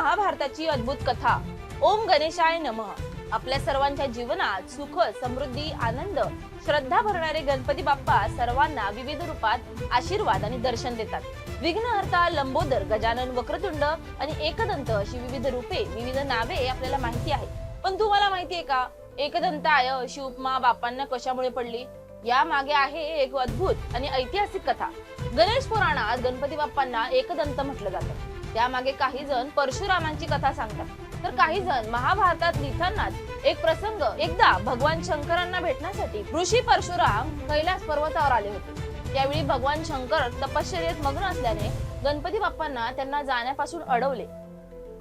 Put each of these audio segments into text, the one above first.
महाभारताची अद्भुत कथा. ओम गणेशाय नमः. आपल्या सर्वांच्या जीवनात सुख समृद्धी आनंद श्रद्धा भरणारे गणपती बाप्पा सर्वांना विविध रूपात आशीर्वाद आणि दर्शन देतात. विघ्नहर्ता लंबोदर गजानन वक्रतुंड आणि एकदंत अशी विविध रूपे विविध नावे आपल्याला माहिती आहे पण तुम्हाला माहितीये का? एकदंताय अशी उपमा बाप्पांना कशामुळे पडली? या मागे आहे एक अद्भुत आणि ऐतिहासिक कथा. गणेश पुराणात गणपती बाप्पांना एकदंत म्हटलं जातं. त्यामागे काही जण परशुरामांची कथा सांगतात. तर काही जण महाभारतात लिहितानाच एक प्रसंग एकदा भगवान शंकरांना भेटण्यासाठी ऋषी परशुराम कैलास पर्वतावर आले होते. त्यावेळी भगवान शंकर तपश्चर्येत मग्न असल्याने गणपती बाप्पांना त्यांना जाण्यापासून अडवले.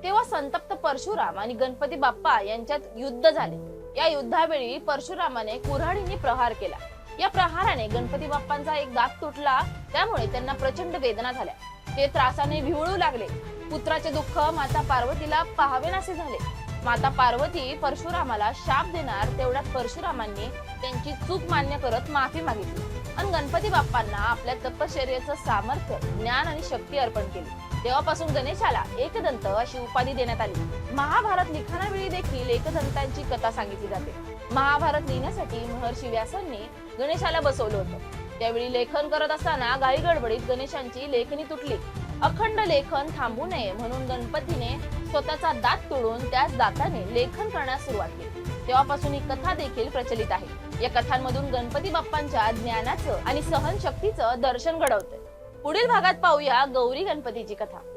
तेव्हा संतप्त परशुराम आणि गणपती बाप्पा यांच्यात युद्ध झाले. या युद्धावेळी परशुरामाने कुऱ्हाडीने प्रहार केला. या प्रहाराने गणपती बाप्पांचा एक दात तुटला त्यामुळे त्यांना प्रचंड वेदना झाल्या. ते त्रासाने विवळू लागले. पुत्राचे दुःख माता पार्वतीला पाहावेनासे झाले. माता पार्वती परशुरामाला शाप देणार तेवढ्यात परशुरामांनी त्यांची चूक मान्य करत माफी मागितली आणि गणपती बाप्पांना आपल्या तपश्चर्याचं सामर्थ्य ज्ञान आणि शक्ती अर्पण केली. तेव्हापासून गणेशाला एकदंत अशी उपाधी देण्यात आली. महाभारत लिखाणावेळी देखील एकदंतांची कथा सांगितली जाते. महाभारत लिहिण्यासाठी महर्षी व्यासांनी गणेशाला बसवलं होतं. त्यावेळी लेखन करत असताना गाई गडबडीत गणेशांची लेखणी तुटली. अखंड लेखन थांबू नये म्हणून गणपतीने स्वतःचा दात तोडून त्याच दाताने लेखन करण्यास सुरुवात केली. तेव्हापासून ही कथा देखील प्रचलित आहे. या कथांमधून गणपती बाप्पांच्या ज्ञानाचं आणि सहनशक्तीचं दर्शन घडवतं पुढील भागात पाहूया गौरी गणपतीची कथा.